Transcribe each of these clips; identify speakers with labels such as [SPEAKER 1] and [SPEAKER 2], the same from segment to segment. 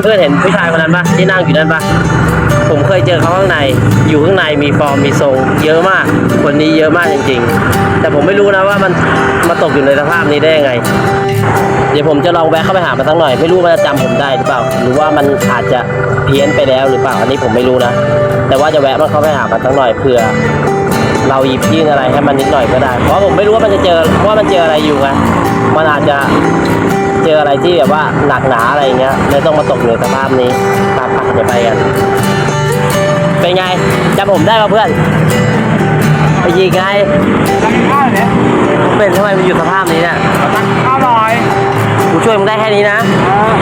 [SPEAKER 1] เพื่อนเห็นผู้ชายคนนั้นปะที่นั่งอยู่นั่นปะผมเคยเจอเขาข้างใน อยู่ข้างในมีฟอร์มมีทรง เยอะมาก คนนี้เยอะมากจริง ๆ แต่ผมไม่รู้นะว่ามันมาตกอยู่ในสภาพนี้ได้ยังไง เดี๋ยวผมจะลองแวะเข้าไปหามันสักหน่อย ไม่รู้มันจะจำผมได้หรือเปล่า หรือว่ามันอาจจะเพี้ยนไปแล้วหรือเปล่า อันนี้ผมไม่รู้นะ แต่ว่าจะแวะมันเข้าไปหามันสักหน่อยเผื่อเราหยิบยื่นอะไรให้มันนิดหน่อยก็ได้ เพราะผมไม่รู้ว่ามันจะเจอว่ามันเจออะไรอยู่ไง มันอาจจะ ออะไรที่แบบว่าหนักหนาอะไรอย่างเงี้ยเลยต้องมาตกอยู่ในสภาพนี้ตามไปเดี๋ยวไปกัน เป็นไงจำผมได้ป่ะเพื่อนไอ้ยีไง
[SPEAKER 2] กินข้าวเนี่ย
[SPEAKER 1] เป็นทำไมมันอยู่สภาพนี้เนี่ย
[SPEAKER 2] ตักข้าวหน่อย
[SPEAKER 1] กูช่วยมึงได้แค่นี้นะ
[SPEAKER 2] เออ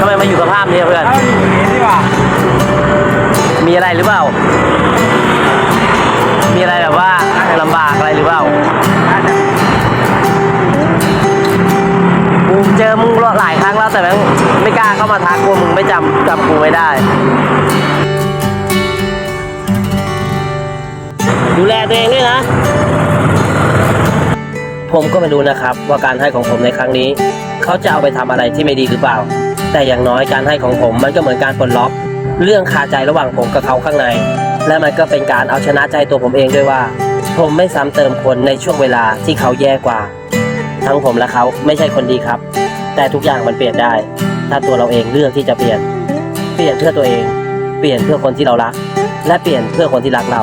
[SPEAKER 1] ทำไมมาอยู่สภาพนี้อะเพื่อน
[SPEAKER 2] ถ้าอยู่อย่างนี้ดีกว่า
[SPEAKER 1] มีอะไรหรือเปล่า มีอะไรแบบว่าลำบาก หลายครั้งแล้วแต่แม่งไม่กล้าเข้ามาทักกูมึงไม่จำจำกูไม่ได้ ดูแลตัวเองด้วยนะ ผมก็ไม่รู้นะครับ ว่าการให้ของผมในครั้งนี้ เขาจะเอาไปทำอะไรที่ไม่ดีหรือเปล่า แต่อย่างน้อยการให้ของผมมันก็เหมือนการปลดล็อก เรื่องคาใจระหว่างผมกับเขาข้างใน และมันก็เป็นการเอาชนะใจตัวผมเองด้วยว่า ผมไม่ซ้ำเติมคนในช่วงเวลาที่เขาแย่กว่า ทั้งผมและเขาไม่ใช่คนดีครับ แต่ทุกอย่างมันเปลี่ยนได้ ถ้าตัวเราเองเลือกที่จะเปลี่ยน เปลี่ยนเพื่อตัวเอง เปลี่ยนเพื่อคนที่เรารัก และเปลี่ยนเพื่อคนที่รักเรา